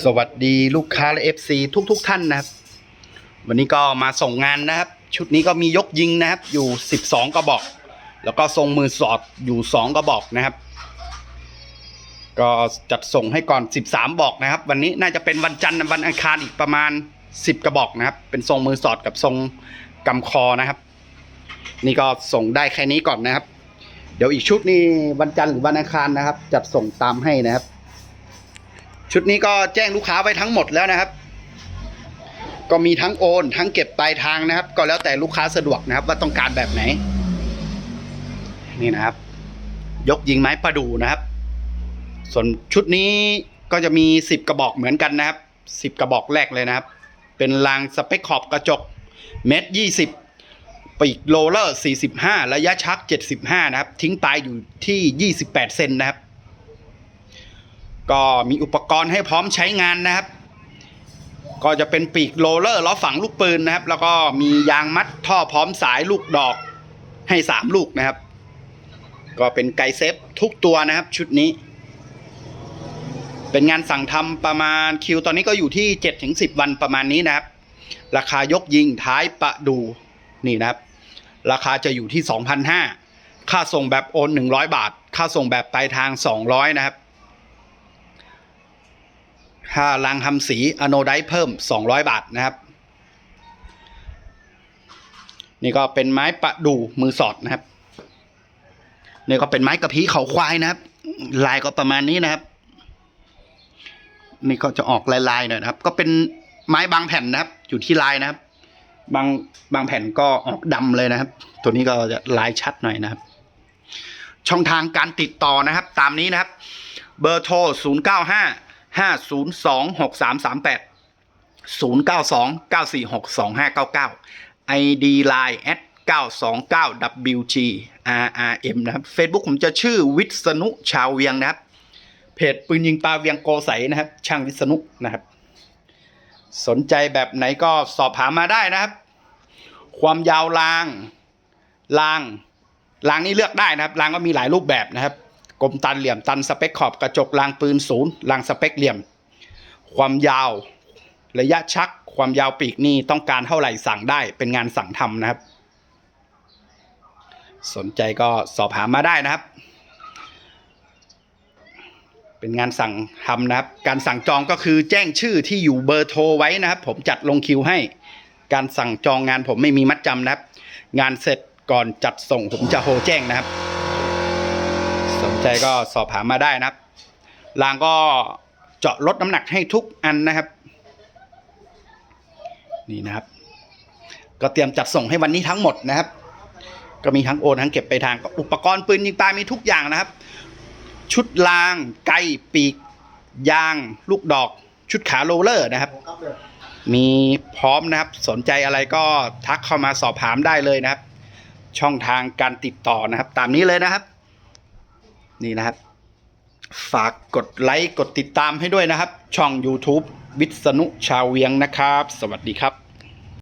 สวัสดีลูกค้าและ FC ทุกทุกๆท่านนะครับ วันนี้ก็มาส่งงานนะครับ ชุดนี้ก็มียกยิงนะครับ อยู่ 12 กระบอก แล้วก็ทรงมือสอดอยู่ 2 กระบอกนะครับ ก็จัดส่งให้ก่อน 13 บอกนะครับ วันนี้น่าจะเป็นวันจันทร์วันอังคารอีกประมาณ 10 กระบอกนะครับ เป็นทรงมือสอดกับทรงกำคอนะครับ นี่ก็ส่งได้แค่นี้ก่อนนะครับ เดี๋ยวอีกชุดนี้วันจันทร์หรือวันอังคารนะครับ จัดส่งตามให้นะครับ ชุดนี้ก็แจ้งลูกค้าไว้ทั้งหมดแล้วนะครับ ก็มีทั้งโอน ทั้งเก็บปลายทางนะครับ ก็แล้วแต่ลูกค้าสะดวกนะครับ ว่าต้องการแบบไหน นี่นะครับ ยกยิงไม้ประดูนะครับ ส่วนชุดนี้ก็จะมีสิบกระบอกเหมือนกันนะครับสิบกระบอกแรกเลยนะครับ เป็นรางสเปคขอบกระจกเมตรยี่สิบปีกโรลเลอร์สี่สิบห้าระยะชักเจ็ดสิบห้านะครับ ทิ้งปลายอยู่ที่ยี่สิบแปดเซนนะครับ ก็มีอุปกรณ์ให้พร้อมใช้งานนะครับ ก็จะเป็นปีกโรเลอร์ล้อฝังลูกปืนนะครับ แล้วก็มียางมัดท่อพร้อมสายลูกดอกให้สามลูกนะครับ ก็เป็นไกเซฟทุกตัวนะครับชุดนี้ เป็นงานสั่งทำประมาณคิวตอนนี้ก็อยู่ที่7จ็ถึงสิวันประมาณนี้นะครับ ราคายกยิงท้ายประดูนี่นะครับ ราคาจะอยู่ที่ 2,500ค่าส่งแบบโอน 100 บาท ค่าส่งแบบปลายทาง 200 นะครับ ค่าลังทำสีอโนไดเพิ่ม 200 บาทนะครับ นี่ก็เป็นไม้ประดูมือสอดนะครับ นี่ก็เป็นไม้กระพี้เขาควายนะครับ ลายก็ประมาณนี้นะครับ นี่ก็จะออกลายๆหน่อยนะครับ ก็เป็นไม้บางแผ่นนะครับ อยู่ที่ลายนะครับ บางบางแผ่นก็ออกดำเลยนะครับ ตัวนี้ก็จะลายชัดหน่อยนะครับ ช่องทางการติดต่อนะครับ ตามนี้นะครับ เบอร์โทร0 5 5 0 2 6 3 3 8 0 9 2 9 4 6 2 5 9 9 ID Line at 929 WG RRM นะครับ Facebook ผมจะชื่อวิษณุชาวเวียงนะครับ เพจปืนยิงปลาเวียงโกใสนะครับ ช่างวิษณุนะครับ สนใจแบบไหนก็สอบถามมาได้นะครับ ความยาวรางรางรางนี่เลือกได้นะครับรางก็มีหลายรูปแบบนะครับ กลมตันเหลี่ยมตันสเปคขอบกระจกรางปืนศูนย์รางสเปคเหลี่ยม ความยาวระยะชัก ความยาวปีกนี่ต้องการเท่าไหร่สั่งได้เป็นงานสั่งทำนะครับ สนใจก็สอบถามมาได้นะครับ เป็นงานสั่งทำนะครับ การสั่งจองก็คือแจ้งชื่อที่อยู่เบอร์โทรไว้นะครับ ผมจัดลงคิวให้ การสั่งจองงานผมไม่มีมัดจำนะครับ งานเสร็จก่อนจัดส่งผมจะโทรแจ้งนะครับ สนใจก็สอบถามมาได้นะครับรางก็เจาะลดน้ำหนักให้ทุกอันนะครับ นี่นะครับ ก็เตรียมจัดส่งให้วันนี้ทั้งหมดนะครับ ก็มีทั้งโอนทั้งเก็บไปทางอุปกรณ์ปืนยิงปลามีทุกอย่างนะครับ ชุดราง ไกปีก ยาง ลูกดอก ชุดขาโรลเลอร์นะครับ มีพร้อมนะครับ สนใจอะไรก็ทักเข้ามาสอบถามได้เลยนะครับ ช่องทางการติดต่อนะครับ ตามนี้เลยนะครับ นี่นะครับ ฝากกดไลค์กดติดตามให้ด้วยนะครับ ช่อง YouTube วิษณุชาวเวียงนะครับ สวัสดีครับ